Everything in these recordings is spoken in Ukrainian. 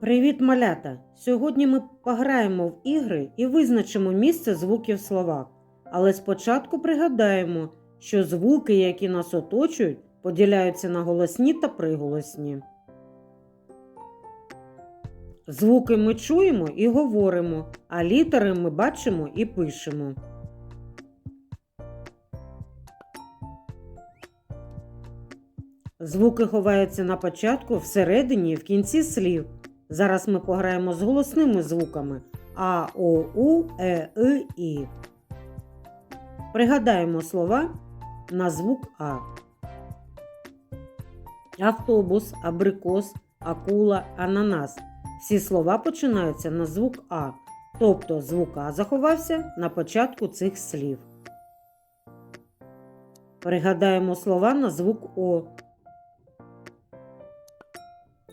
Привіт, малята! Сьогодні ми пограємо в ігри і визначимо місце звуків в словах. Але спочатку пригадаємо, що звуки, які нас оточують, поділяються на голосні та приголосні. Звуки ми чуємо і говоримо, а літери ми бачимо і пишемо. Звуки ховаються на початку, всередині і в кінці слів. Зараз ми пограємо з голосними звуками А, О, У, Е, И, І. Пригадаємо слова на звук А. Автобус, абрикос, акула, ананас. Всі слова починаються на звук А. Тобто звук А заховався на початку цих слів. Пригадаємо слова на звук О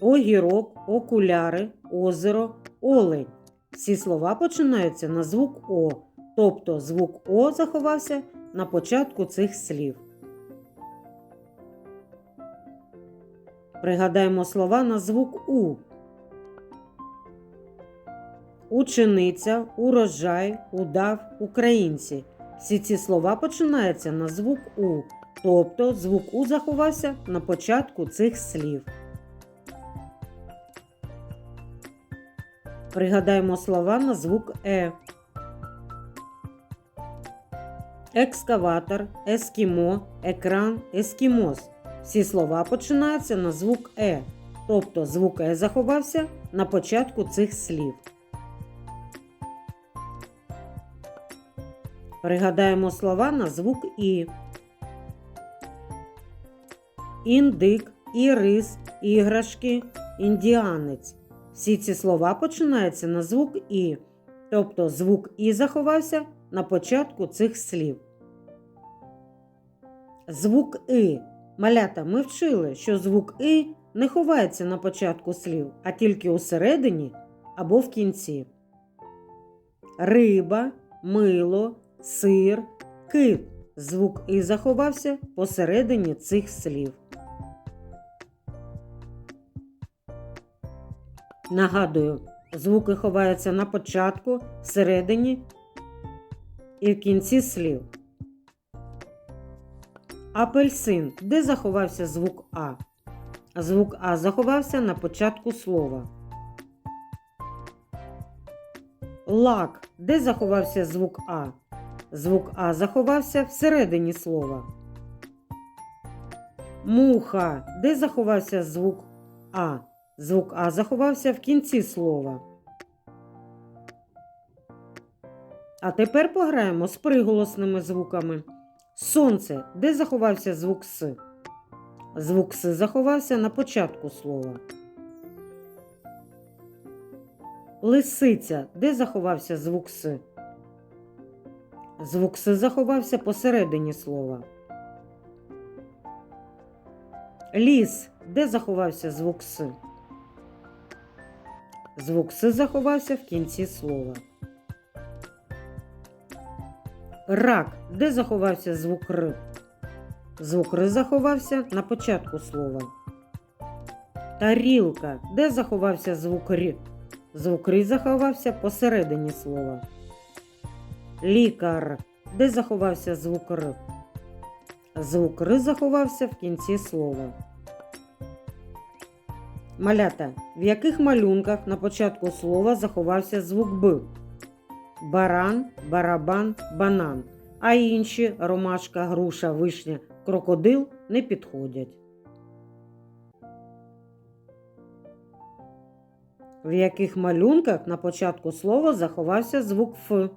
огірок, окуляри, озеро, олень. Всі слова починаються на звук О, тобто звук О заховався на початку цих слів. Пригадаємо слова на звук У. Учениця, урожай, удав, українці. Всі ці слова починаються на звук У, тобто звук У заховався на початку цих слів. Пригадаємо слова на звук Е. Екскаватор, ескімо, екран, ескімос. Всі слова починаються на звук Е. Тобто звук Е заховався на початку цих слів. Пригадаємо слова на звук І. Індик, ірис, іграшки, індіанець. Всі ці слова починаються на звук І, тобто звук І заховався на початку цих слів. Звук И. Малята ми вчили, що звук И не ховається на початку слів, а тільки у середині або в кінці. Риба, мило, сир, кит. Звук І заховався посередині цих слів. Нагадую, звуки ховаються на початку, всередині і в кінці слів. Апельсин. Де заховався звук А? Звук А заховався на початку слова. Лак. Де заховався звук А? Звук А заховався всередині слова. Муха. Де заховався звук А? Звук А заховався в кінці слова. А тепер пограємо з приголосними звуками. Сонце. Де заховався звук С? Звук С заховався на початку слова. Лисиця. Де заховався звук С? Звук С заховався посередині слова. Ліс. Де заховався звук С? Звук С заховався в кінці слова. Рак. Де заховався звук Р? Звук Р заховався на початку слова. Тарілка. Де заховався звук Р? Звук Р заховався посередині слова. Лікар. Де заховався звук Р? Звук Р заховався в кінці слова. Малята, в яких малюнках на початку слова заховався звук Б? Баран, барабан, банан. А інші ромашка, груша, вишня, крокодил не підходять. В яких малюнках на початку слова заховався звук Ф?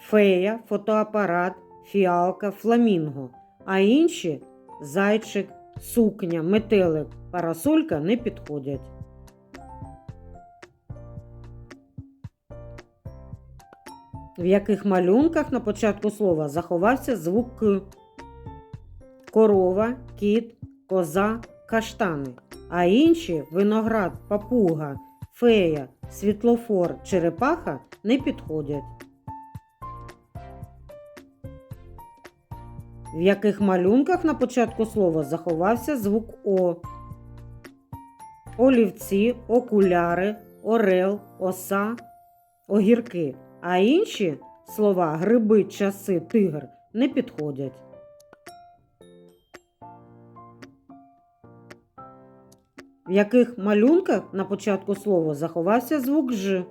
Фея, фотоапарат, фіалка, фламінго. А інші зайчик, сукня, метелик, парасолька не підходять. В яких малюнках на початку слова заховався звук К? Корова, кіт, коза, каштани. А інші виноград, папуга, фея, світлофор, черепаха не підходять. В яких малюнках на початку слова заховався звук О? олівці, окуляри, орел, оса, огірки. А інші слова гриби, часи, тигр не підходять. В яких малюнках на початку слова заховався звук Ж?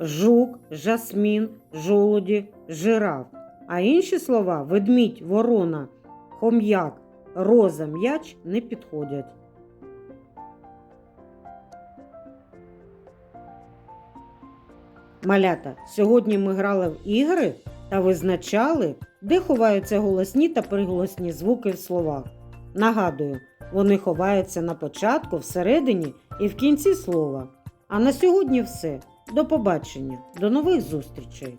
Жук, жасмін, жолуді, жираф. А інші слова ведмідь, ворона, хом'як, роза, м'яч не підходять. Малята, сьогодні ми грали в ігри та визначали, де ховаються голосні та приголосні звуки в словах. Нагадую, вони ховаються на початку, всередині і в кінці слова. А на сьогодні все. До побачення, до нових зустрічей!